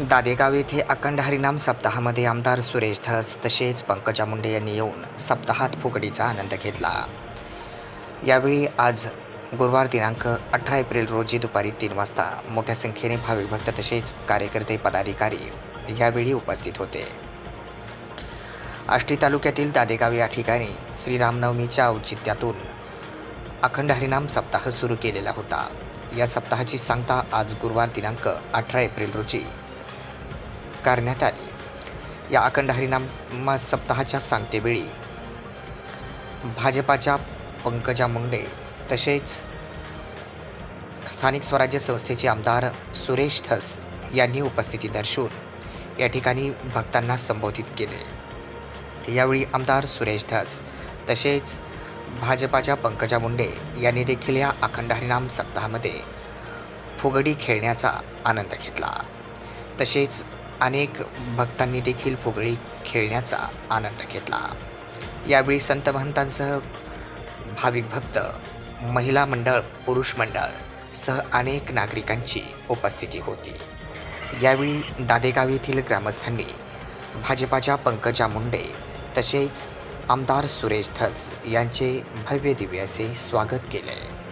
दादेगाव येथे अखंड हरिनाम सप्ताहामध्ये आमदार सुरेश धस तसेच पंकजा मुंडे यांनी येऊन सप्ताहात फुगडीचा आनंद घेतला. यावेळी आज गुरुवार दिनांक अठरा एप्रिल रोजी दुपारी तीन वाजता मोठ्या संख्येने भाविक भक्त तसेच कार्यकर्ते पदाधिकारी यावेळी उपस्थित होते. आष्टी तालुक्यातील दादेगाव या ठिकाणी श्रीरामनवमीच्या औचित्यातून अखंड हरिनाम सप्ताह सुरू केलेला होता. या सप्ताहाची सांगता आज गुरुवार दिनांक अठरा एप्रिल रोजी करण्यात आली. या अखंड हरिनाम सप्ताहाच्या सांगतेवेळी भाजपाच्या पंकजा मुंडे तसेच स्थानिक स्वराज्य संस्थेचे आमदार सुरेश धस यांनी उपस्थिती दर्शवून या ठिकाणी भक्तांना संबोधित केले. यावेळी आमदार सुरेश धस तसेच भाजपाच्या पंकजा मुंडे यांनी देखील या अखंड हरिनाम सप्ताहामध्ये फुगडी खेळण्याचा आनंद घेतला. तसेच अनेक भक्तांनी देखील फुगडी खेळण्याचा आनंद घेतला. यावेळी संत महंतांसह भाविक भक्त महिला मंडळ पुरुष मंडळ सह अनेक नागरिकांची उपस्थिती होती. यावेळी दादेगाव येथील ग्रामस्थांनी भाजपाच्या पंकजा मुंडे तसेच आमदार सुरेश धस यांचे भव्य दिव्य असे स्वागत केले.